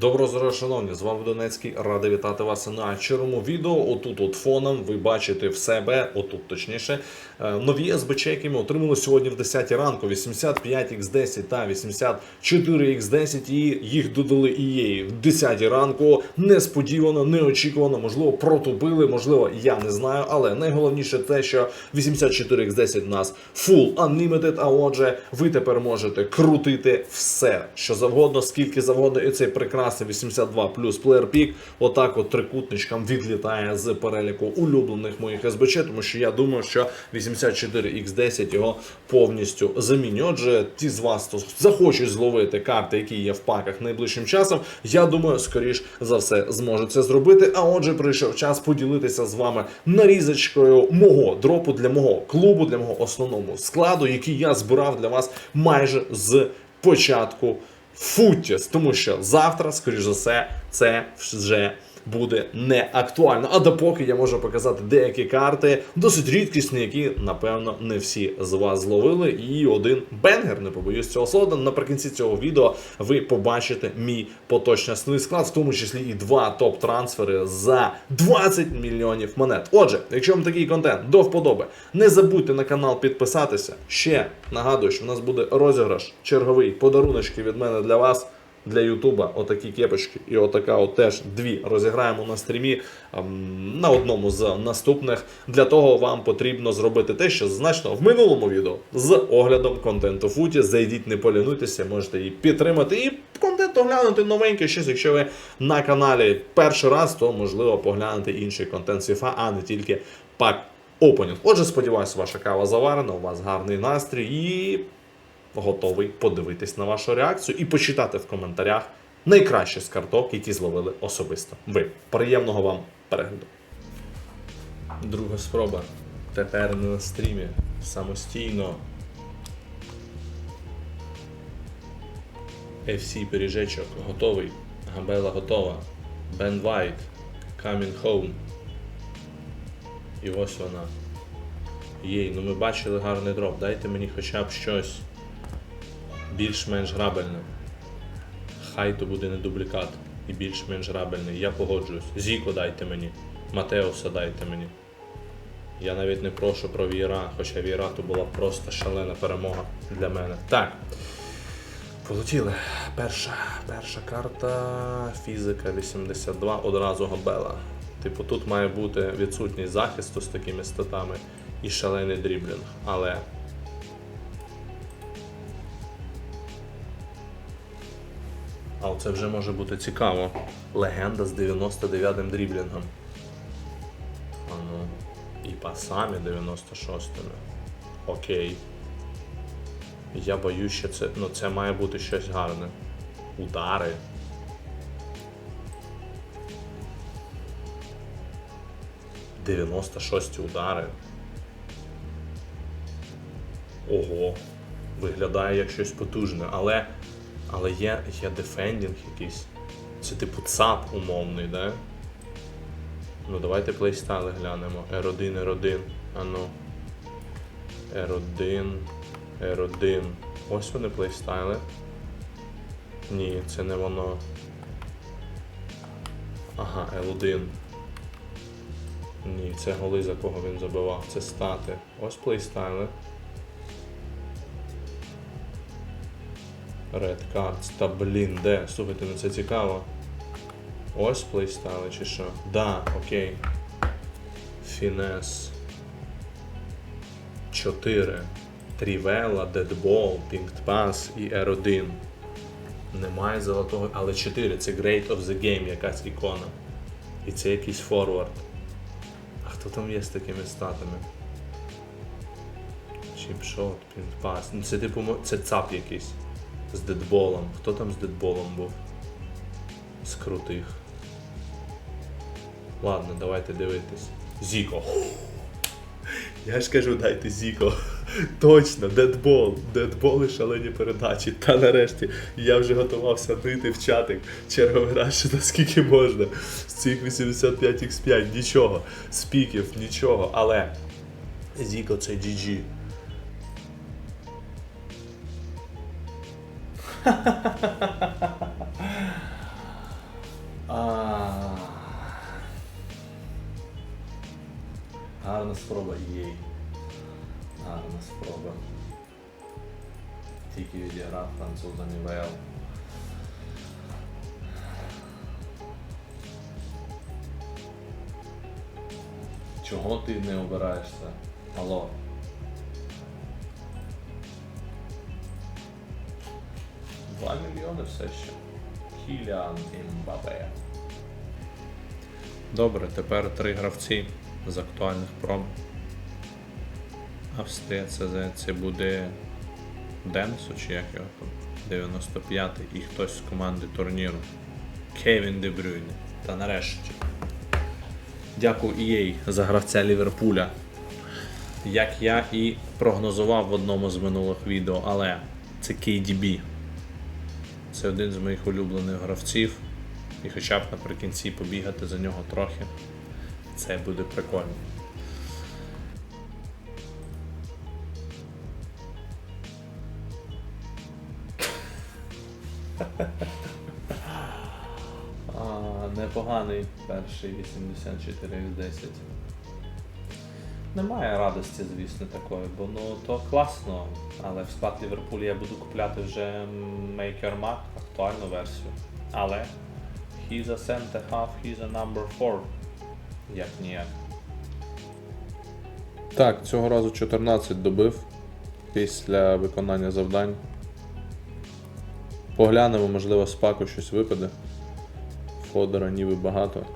Доброго здоров'я, шановні! З вами Донецький. Радий вітати вас на червому відео. Отут, от фоном, ви бачите в себе, отут точніше, е, нові СБЧ, які ми отримали сьогодні в 10 ранку. 85X10 та 84X10. І їх додали і її в 10 ранку. Несподівано, неочікувано, можливо, протупили, можливо, я не знаю. Але найголовніше те, що 84X10 у нас full unlimited, а отже, ви тепер можете крутити все, що завгодно, скільки завгодно, і цей прекрасний 82 плюс Pick отак от трикутничком відлітає з переліку улюблених моїх СБЧ, тому що я думаю, що 84X10 його повністю замінює. Отже, ті з вас, хто захочуть зловити карти, які є в паках найближчим часом, я думаю, скоріш за все зможуть це зробити. А отже, прийшов час поділитися з вами нарізочкою мого дропу для мого клубу, для мого основному складу, який я збирав для вас майже з початку Футіс, тому що завтра, скоріш за все, це вже буде не актуально. А допоки я можу показати деякі карти, досить рідкісні, які, напевно, не всі з вас зловили. І один бенгер, не побоюсь цього слова. Наприкінці цього відео ви побачите мій поточний склад, в тому числі і два топ-трансфери за 20 мільйонів монет. Отже, якщо вам такий контент до вподоби, не забудьте на канал підписатися. Ще нагадую, що в нас буде розіграш черговий подаруночки від мене для вас. Для Ютуба отакі кепочки і отака от теж дві розіграємо на стрімі ем, на одному з наступних. Для того вам потрібно зробити те, що значно в минулому відео з оглядом контенту футі. Зайдіть, не полінуйтеся, можете її підтримати і контент оглянути новенький. Щось, якщо ви на каналі перший раз, то можливо поглянути інший контент FIFA, а не тільки пак опенінг. Отже, сподіваюся, ваша кава заварена, у вас гарний настрій і готовий подивитись на вашу реакцію і почитати в коментарях найкращі з карток, які зловили особисто. Ви. Приємного вам перегляду. Друга спроба. Тепер не на стрімі. Самостійно. FC пиріжечок готовий. Габела готова. Бен Вайт. Coming home. І ось вона. Єй, ну ми бачили гарний дроп. Дайте мені хоча б щось більш-менш грабельне. Хай то буде не дублікат і більш-менш грабельний. Я погоджуюсь. Зіко дайте мені. Матеуса дайте мені. Я навіть не прошу про Віра, хоча Віра то була просто шалена перемога для мене. Так. Полетіли. Перша, перша карта. Фізика 82, одразу габела. Типу, тут має бути відсутність захисту з такими статами і шалений дріблінг. Але А це вже може бути цікаво. Легенда з 99-м дріблінгом. А ну. І пасами 96-ми. Окей. Я боюсь, що це. Ну це має бути щось гарне. Удари. Дев'яносто шості удари. Ого. Виглядає як щось потужне, але. Але є, є дефендінг якийсь. Це типу ЦАП умовний, да? Ну давайте плейстайли глянемо. R1, R1. Ану. R1, R1. Ось вони плейстайли. Ні, це не воно. Ага, L1. Ні, це голи, за кого він забивав. Це стати. Ось плейстайли. Red Cards. Та блін, де? Слухайте, ну це цікаво. Ось плейстайли чи що? Да, окей. Фінес. 4. Трівела, Дедбол, Пінкт Пас і R1. Немає золотого, але 4 це Great of the Game, якась ікона. І це якийсь форвард. А хто там є з такими статами? Чіпшот, Пінкт Пас. Ну це типу це ЦАП якийсь. З дедболом. Хто там з дедболом був? З крутих. Ладно, давайте дивитись. Зіко. Я ж кажу, дайте Зіко. Точно, дедбол. Дедбол і шалені передачі. Та нарешті я вже готувався нити в чатик черговий раз, що наскільки можна. З цих 85x5 нічого. Спіків, нічого. Але Зіко це GG. Гарна спроба їй. Гарна спроба. Тільки відіграв француза Нівел. Чого ти не обираєшся? Алло. Мільйони все ще. Кіліан Імбапе. Добре, тепер три гравці з актуальних пром. Австрія це, буде Денсо, чи як його там? 95-й і хтось з команди турніру. Кевін Де Брюйне. Та нарешті. Дякую EA за гравця Ліверпуля. Як я і прогнозував в одному з минулих відео, але це KDB. Це один з моїх улюблених гравців. І хоча б наприкінці побігати за нього трохи. Це буде прикольно. Непоганий перший 84 з 10. Немає радості, звісно, такої, бо ну то класно. Але в склад Ліверпулі я буду купляти вже Maker Mac, актуальну версію. Але he's a center half, he's a number 4. Як ніяк. Так, цього разу 14 добив після виконання завдань. Поглянемо, можливо, з паку щось випаде. Фодора ніби багато.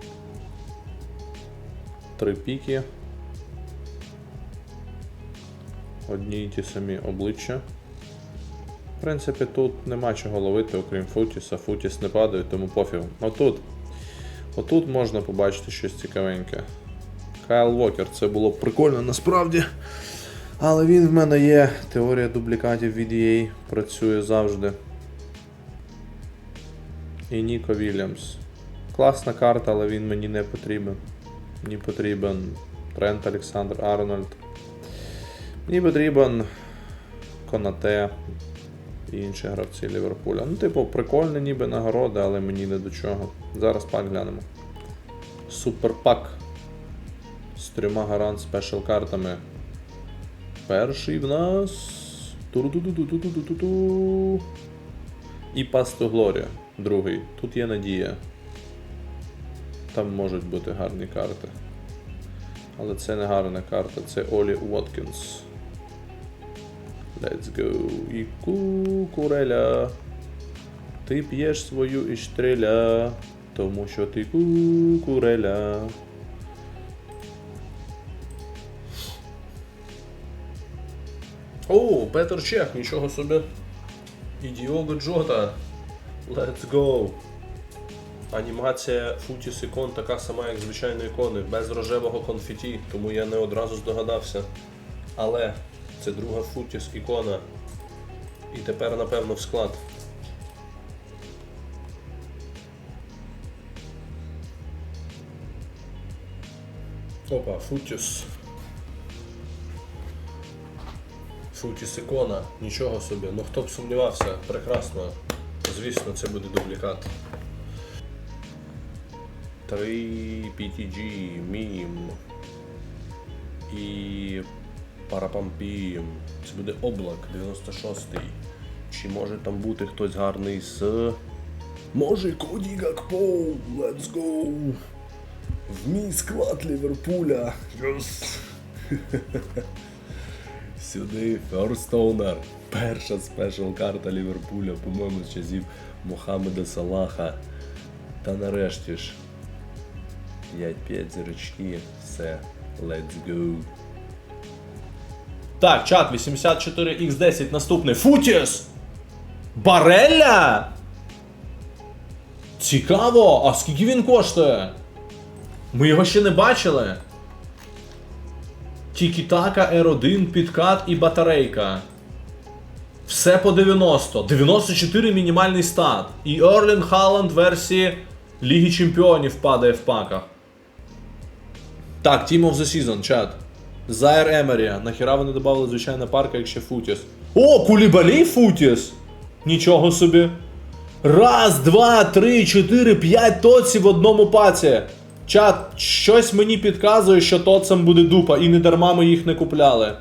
Три піки. Одні й ті самі обличчя. В принципі, тут нема чого ловити, окрім Футіса. Футіс не падає, тому пофіг. Отут. Отут можна побачити щось цікавеньке. Кайл Вокер, це було б прикольно насправді. Але він в мене є. Теорія дублікатів від EA працює завжди. І Ніко Вільямс. Класна карта, але він мені не потрібен. Мені потрібен Трент Олександр Арнольд. Мені потрібен Конате і інші гравці Ліверпуля. Ну, типу, прикольна ніби нагорода, але мені не до чого. Зараз пак глянемо. Суперпак. З трьома гарант спешл картами. Перший в нас. Ту-ду-ду-ду-ду-ду-ду-ду. І Пасто Глорія. Другий. Тут є надія. Там можуть бути гарні карти. Але це не гарна карта, це Олі Уоткінс. Let's go. І кукуреля. Ти п'єш свою іштреля, тому що ти кукуреля. О, Петр Чех, нічого собі. І Джота. Let's go. Анімація Футіс ікон така сама, як звичайної ікони, без рожевого конфеті, тому я не одразу здогадався. Але це друга Футіс ікона. І тепер, напевно, в склад. Опа, Футіс. Футіс ікона, нічого собі. Ну хто б сумнівався, прекрасно. Звісно, це буде дублікат. 3 PTG, мім. І Парапампім. Це буде облак 96-й. Чи може там бути хтось гарний з. Може Коді Гакпо, let's go! В мій склад Ліверпуля. Yes. Сюди Owner. Перша спешл карта Ліверпуля, по-моєму, з часів Мохаммеда Салаха. Та нарешті ж 5-5 зірочки. Все. Let's go. Так, чат 84x10 наступний. Футіс! Барелля! Цікаво! А скільки він коштує? Ми його ще не бачили. Тікі-така, R1, підкат і батарейка. Все по 90. 94 мінімальний стат. І Ерлін Халанд версії Ліги Чемпіонів падає в паках. Так, Team of the Season, чат. Зайр Емері. Нахіра вони додали звичайно парка, якщо Футіс. О, Кулібалі Футіс! Нічого собі. Раз, два, три, чотири, п'ять тоці в одному паці. Чат, щось мені підказує, що тоцам буде дупа, і не дарма ми їх не купляли.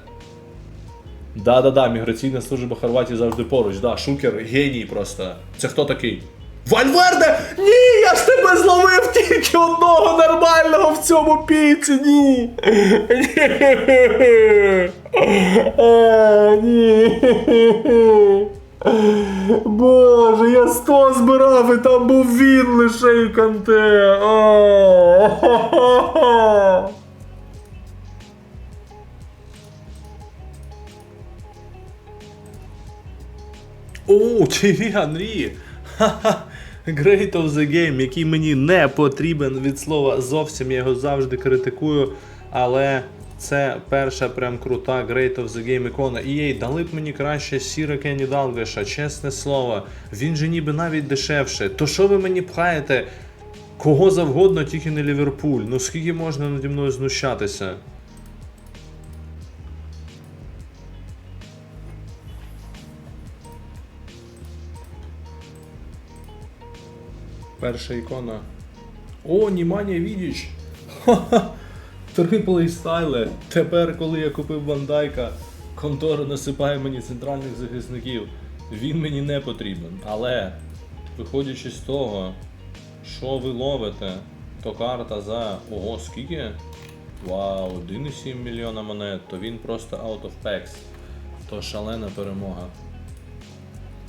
Да-да-да, міграційна служба Хорватії завжди поруч. Да, Шукер геній просто. Це хто такий? Вальверде! Ні, я ж тебе зловив тільки одного нормального в цьому піці, ні. А, ні. Боже, я сто збирав і там був він лише і канте. О, Тірі Анрі! Ха-ха! Great of the Game, який мені не потрібен від слова зовсім, я його завжди критикую. Але це перша прям крута Great of the Game ікона. І їй дали б мені краще Сіра Кенні Далгеша, чесне слово. Він же ніби навіть дешевше. То що ви мені пхаєте? Кого завгодно, тільки не Ліверпуль. Ну скільки можна наді мною знущатися? Перша ікона. О, Німанія Відіч! Триплей стайле. Тепер, коли я купив Вандайка, контора насипає мені центральних захисників. Він мені не потрібен. Але, виходячи з того, що ви ловите, то карта за ого, скільки? Вау, 1,7 мільйона монет, то він просто out of packs. То шалена перемога.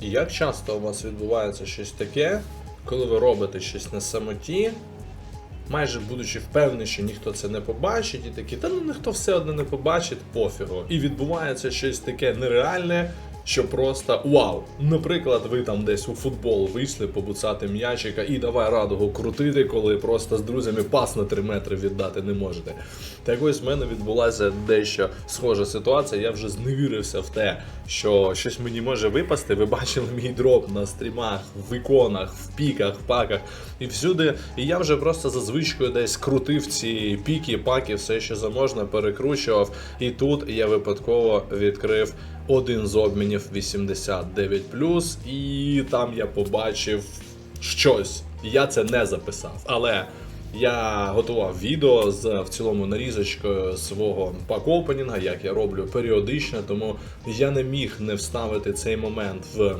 Як часто у вас відбувається щось таке, коли ви робите щось на самоті, майже будучи впевнені, що ніхто це не побачить, і такі, та ну ніхто все одно не побачить, пофігу. І відбувається щось таке нереальне, що просто вау. Наприклад, ви там десь у футбол вийшли побуцати м'ячика і давай радого крутити, коли просто з друзями пас на 3 метри віддати не можете. Так ось в мене відбулася дещо схожа ситуація. Я вже зневірився в те, що щось мені може випасти. Ви бачили мій дроп на стрімах, в іконах, в піках, в паках і всюди. І я вже просто за звичкою десь крутив ці піки, паки, все що заможна, перекручував. І тут я випадково відкрив один з обмінів 89 і там я побачив щось. Я це не записав, але. Я готував відео з в цілому нарізочкою свого пак-опенінга, як я роблю періодично, тому я не міг не вставити цей момент в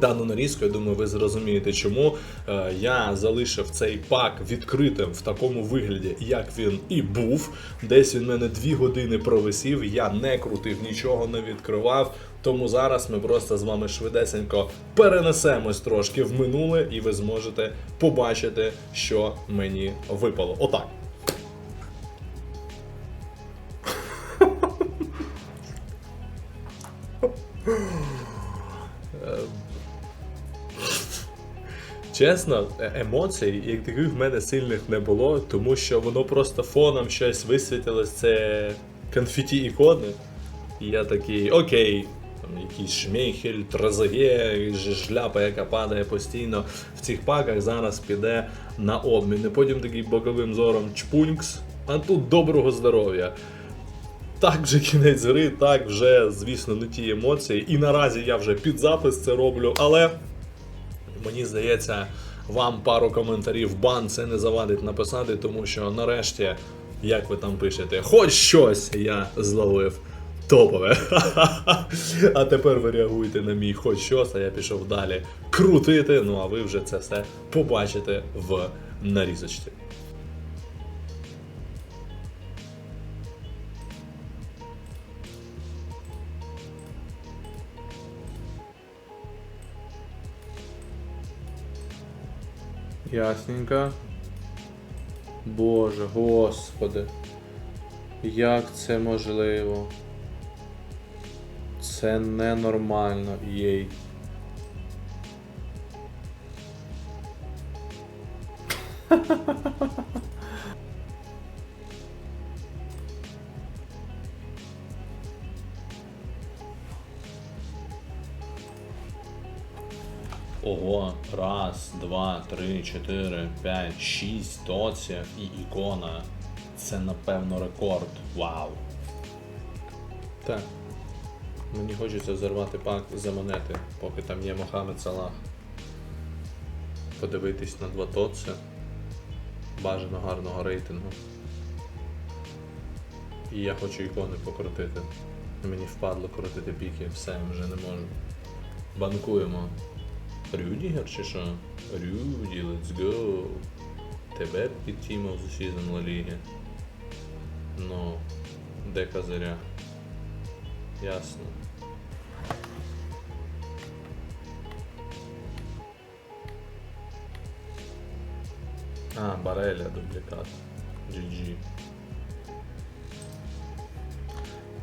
дану нарізку. Я думаю, ви зрозумієте, чому Е, я залишив цей пак відкритим в такому вигляді, як він і був. Десь він мене дві години провисів. Я не крутив, нічого не відкривав. Тому зараз ми просто з вами швидесенько перенесемось трошки в минуле, і ви зможете побачити, що мені випало. Отак. Чесно, е- емоцій, як таких в мене сильних не було, тому що воно просто фоном щось висвітилось, це конфеті ікони. І я такий, окей, там якийсь шмейхель, трозаге, ж- шляпа, яка падає постійно в цих паках, зараз піде на обмін. І потім такий боковим зором чпунькс, а тут доброго здоров'я. Так вже кінець гри, так вже, звісно, не ті емоції. І наразі я вже під запис це роблю, але Мені здається, вам пару коментарів бан це не завадить написати, тому що нарешті, як ви там пишете, хоч щось я зловив топове. А тепер ви реагуєте на мій хоч щось, а я пішов далі крутити. Ну а ви вже це все побачите в нарізочці. Ясненько. Боже, господи. Як це можливо? Це ненормально, їй. Ого, раз, два, три, чотири, п'ять, шість тоців і ікона. Це напевно рекорд. Вау. Так. Мені хочеться взорвати пак за монети, поки там є Мохамед Салах. Подивитись на два тоци. бажано гарного рейтингу. І я хочу ікони покрутити. Мені впадло крутити піки, все, вже не можу. Банкуємо. Рюдігер чи що? Рюді, let's go. Тебе підтімав з усізом Ла Ліги. Ну, де козиря? Ясно. А, Бареля дублікат. GG.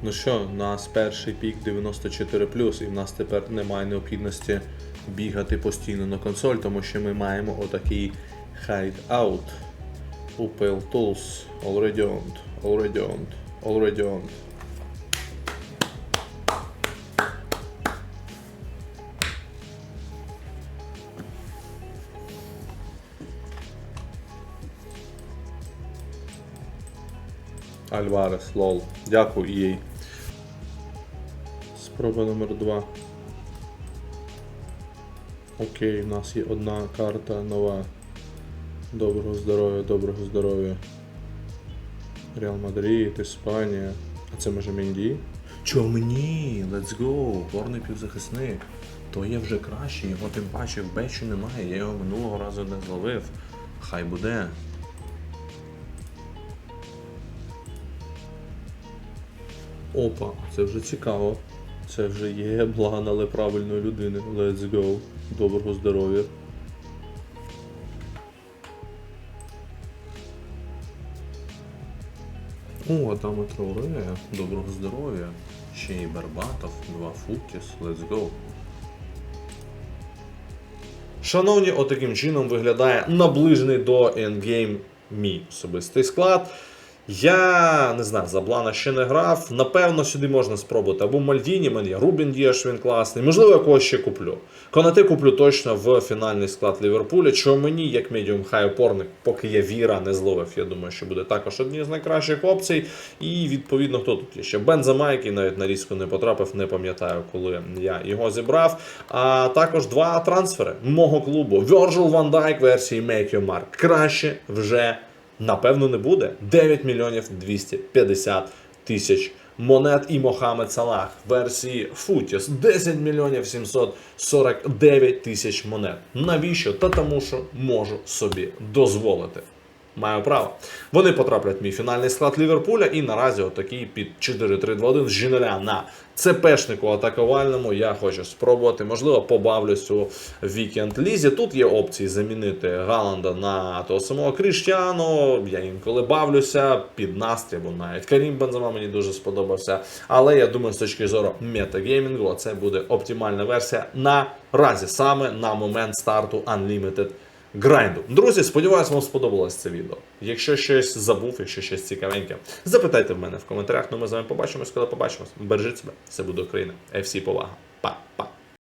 Ну що, у нас перший пік 94 і в нас тепер немає необхідності бігати постійно на консоль, тому що ми маємо отакий hideout. UPL Tools already owned, already owned, already owned. Альварес, лол. Дякую їй. Спроба номер 2. Окей, у нас є одна карта нова. Доброго здоров'я, доброго здоров'я. Реал Мадрид, Іспанія. А це може Менді? Чо мені? Let's go! Порний півзахисник. То є вже краще, його тим паче в бечу немає, я його минулого разу не зловив. Хай буде. Опа, це вже цікаво. Це вже є блан, але правильної людини. Let's go. Доброго здоров'я. О, Адама Трауре, доброго здоров'я. Ще й Барбатов, два Футтіс, let's go. Шановні, отаким чином виглядає наближений до Endgame мій особистий склад. Я не знаю, за Блана ще не грав. Напевно, сюди можна спробувати або Мальдіні, мені Рубін Дієш, він класний. Можливо, я когось ще куплю. Конате куплю точно в фінальний склад Ліверпуля. Чого мені, як медіум хай опорник, поки я віра не зловив. Я думаю, що буде також одні з найкращих опцій. І відповідно, хто тут є ще Бензема, який навіть на різку не потрапив, не пам'ятаю, коли я його зібрав. А також два трансфери мого клубу. Virgil van Dijk версії Make Your. Краще вже напевно не буде. 9 мільйонів 250 тисяч монет і Мохамед Салах версії Футіс 10 мільйонів 749 тисяч монет. Навіщо? Та тому, що можу собі дозволити. Маю право. Вони потраплять в мій фінальний склад Ліверпуля і наразі отакий під 4-3-2-1 з Жінеля на ЦПшнику атакувальному. Я хочу спробувати. Можливо, побавлюсь у вікенд лізі. Тут є опції замінити Галанда на того самого Кріштіану. Я інколи бавлюся під настрій, бо навіть Карім Бензема мені дуже сподобався. Але я думаю, з точки зору метагеймінгу, це буде оптимальна версія наразі, саме на момент старту Unlimited грайнду. Друзі, сподіваюся, вам сподобалось це відео. Якщо щось забув, якщо щось цікавеньке, запитайте в мене в коментарях. Ну ми з вами побачимось, коли побачимось. Бережіть себе, все буде Україна. FC повага. Па-па.